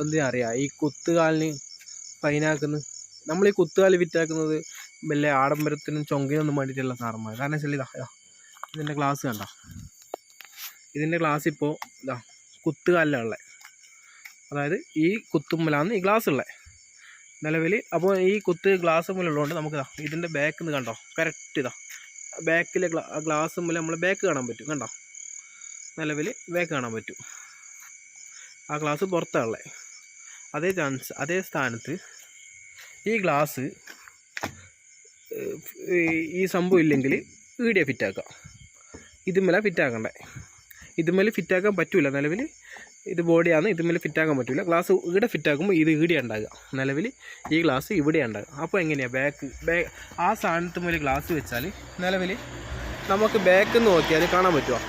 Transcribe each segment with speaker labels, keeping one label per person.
Speaker 1: എന്തിനാ അറിയാം? ഈ കുത്തുകാലിന് ഫൈനാക്കുന്ന നമ്മൾ ഈ കുത്തുകാൽ വിറ്റാക്കുന്നത് വല്ല ആഡംബരത്തിനും ചൊങ്കിനൊന്നും വേണ്ടിയിട്ടുള്ള സാറന്മാർ കാരണം വെച്ചാൽ ഇതാ ഇതാ ഇതിന്റെ ഗ്ലാസ് കണ്ട. ഇതിന്റെ ഗ്ലാസ് ഇപ്പോൾ ഇതാ കുത്തുകാലിലാണ് ഉള്ളത് അതായത് ഈ കുത്തുമ്മലാണ് ഈ ഗ്ലാസ് ഉള്ളത് നിലവിൽ അപ്പോൾ ഈ കുത്ത് ഗ്ലാസ് മുല്ലുള്ളതുകൊണ്ട് നമുക്ക് ഇതാ ഇതിന്റെ ബാക്ക് നിന്ന് കണ്ടോ? കറക്റ്റ് ഇതാ ബാക്കിലെ ഗ്ലാ ഗ്ലാസ് മുല നമ്മളെ ബാക്ക് കാണാൻ പറ്റും. കണ്ടോ? നിലവിൽ ബാക്ക് കാണാൻ പറ്റും. ആ ഗ്ലാസ് പുറത്താണുള്ളത് അതേ ചാൻസ് അതേ സ്ഥാനത്ത് ഈ ഗ്ലാസ് ഈ സംഭവം ഇല്ലെങ്കിൽ ഈടിയെ ഫിറ്റാക്കാം ഇതുമല്ല ഫിറ്റാക്കണ്ടേ ഇതുമേൽ ഫിറ്റാക്കാൻ പറ്റില്ല നിലവിൽ ഇത് ബോഡിയാണ് ഇതുമേൽ ഫിറ്റാക്കാൻ പറ്റില്ല ഗ്ലാസ് ഇവിടെ ഫിറ്റാക്കുമ്പോൾ ഇത് ഇവിടെ ഉണ്ടാകുക നിലവിൽ ഈ ഗ്ലാസ് ഇവിടെ ഉണ്ടാകുക അപ്പോൾ എങ്ങനെയാണ് ബാക്ക് ബാക്ക് ആ സ്ഥാനത്ത് മുതൽ ഗ്ലാസ് വെച്ചാൽ നിലവിൽ നമുക്ക് ബാക്ക് നോക്കിയാൽ കാണാൻ പറ്റുമോ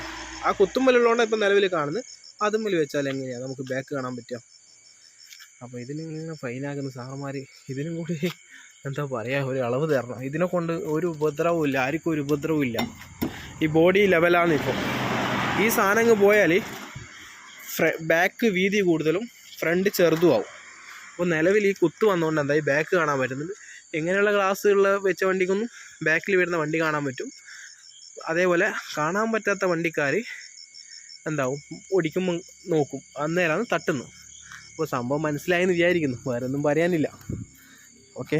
Speaker 1: ആ കുത്തുമ്പലുള്ളതുകൊണ്ട് ഇപ്പം നിലവിൽ കാണുന്നത്. അതുമ്മൽ വെച്ചാൽ എങ്ങനെയാണ് നമുക്ക് ബാക്ക് കാണാൻ പറ്റുക. അപ്പോൾ ഇതിനിങ്ങനെ ഫൈനാക്കുന്ന സാറന്മാർ ഇതിനും കൂടി എന്താ പറയുക ഒരു അളവ് തരണം. ഇതിനെ കൊണ്ട് ഒരു ഉപദ്രവവും ഇല്ല. ആർക്കും ഒരു ഉപദ്രവവും ഇല്ല. ഈ ബോഡി ലെവലാണ് ഇപ്പോൾ ഈ സാധനം അങ്ങ് പോയാൽ ബാക്ക് വീതി കൂടുതലും ഫ്രണ്ട് ചെറുതുമാവും അപ്പോൾ നിലവിൽ ഈ കുത്ത് വന്നുകൊണ്ട് എന്താ ഈ ബാക്ക് കാണാൻ പറ്റുന്നുണ്ട് എങ്ങനെയുള്ള ഗ്ലാസ്സുകളിൽ വെച്ച വണ്ടിക്കൊന്നും ബാക്കിൽ വരുന്ന വണ്ടി കാണാൻ പറ്റും. അതേപോലെ കാണാൻ പറ്റാത്ത വണ്ടിക്കാർ എന്താവും? ഓടിക്കുമ്പോൾ നോക്കും. അന്നേരമാണ് തട്ടുന്നത് അപ്പോൾ സംഭവം മനസ്സിലായെന്ന് വിചാരിക്കുന്നു. വേറെ ഒന്നും പറയാനില്ല. ഓക്കെ?